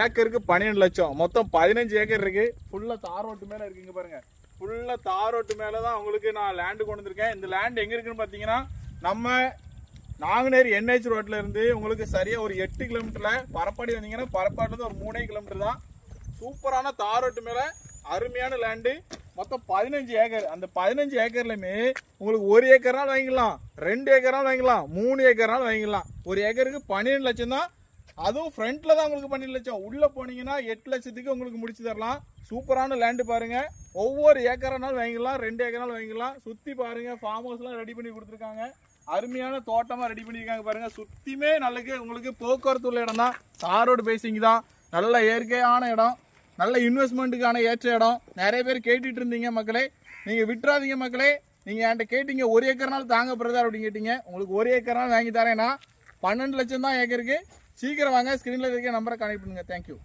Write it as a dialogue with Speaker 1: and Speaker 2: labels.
Speaker 1: ஏக்கருக்கு பன்னிரெண்டு லட்சம். மொத்தம் பதினஞ்சு ஏக்கர் இருக்கு. ஃபுல்லா தார் ரோட்டு மேல இருக்குங்க பாருங்க. ஃபுல்லா தார் ரோட்டு மேல தான் உங்களுக்கு நான் லேண்டு கொண்டு வந்திருக்கேன். இந்த லேண்ட் எங்க இருக்குன்னு பாத்தீங்கன்னா நம்ம நாங்குநேரி என்ஹெச் ரோட்ல இருந்து உங்களுக்கு சரியா ஒரு எட்டு கிலோமீட்டர்ல பரப்பாடி வந்தீங்கன்னா பரப்பாடில இருந்து ஒரு மூணே கிலோமீட்டர் தான். சூப்பரான தார் ரோட்டு மேல அருமையான லேண்டு மொத்தம் பதினஞ்சு ஏக்கர். அந்த பதினஞ்சு ஏக்கர்லையுமே உங்களுக்கு ஒரு ஏக்கர்னாலும் வாங்கிக்கலாம். ரெண்டு ஏக்கர்னாலும் வாங்கிக்கலாம். மூணு ஏக்கர்னாலும் வாங்கிக்கலாம். ஒரு ஏக்கருக்கு பன்னிரெண்டு லட்சம் தான் அதுவும் ஃப்ரண்ட்டில் தான் உங்களுக்கு பன்னெண்டு லட்சம் உள்ளே போனீங்கன்னா எட்டு லட்சத்துக்கு உங்களுக்கு முடிச்சு தரலாம். சூப்பரான லேண்டு பாருங்கள் ஒவ்வொரு ஏக்கரானாலும் வாங்கிக்கலாம் ரெண்டு ஏக்கரானாலும் வாங்கிக்கலாம். சுற்றி பாருங்கள் ஃபார்ம் ஹவுஸ்லாம் ரெடி பண்ணி கொடுத்துருக்காங்க. அருமையான தோட்டமாக ரெடி பண்ணியிருக்காங்க பாருங்கள் சுற்றியுமே நல்லக்கு உங்களுக்கு போக்குவரத்து உள்ள இடம் தான். தாரோடு பேசிங்க தான். நல்ல இயற்கையான இடம். நல்ல இன்வெஸ்ட்மெண்ட்டுக்கான ஏற்ற இடம். நிறைய பேர் கேட்டுட்டு இருந்தீங்க மக்களே. நீங்கள் விட்டுறாதீங்க மக்களே. நீங்கள் என்கிட்ட கேட்டீங்க ஒரு ஏக்கர்னால தாங்க பிரதர் அப்படின்னு கேட்டீங்க. உங்களுக்கு ஒரு ஏக்கர்னால வாங்கி தரேன்னா பன்னெண்டு லட்சம் தான் ஏக்கருக்கு. சீக்கிரம் வாங்க ஸ்க்ரீனில் இருக்க நம்பரை கனெக்ட் பண்ணுங்க. தேங்க்யூ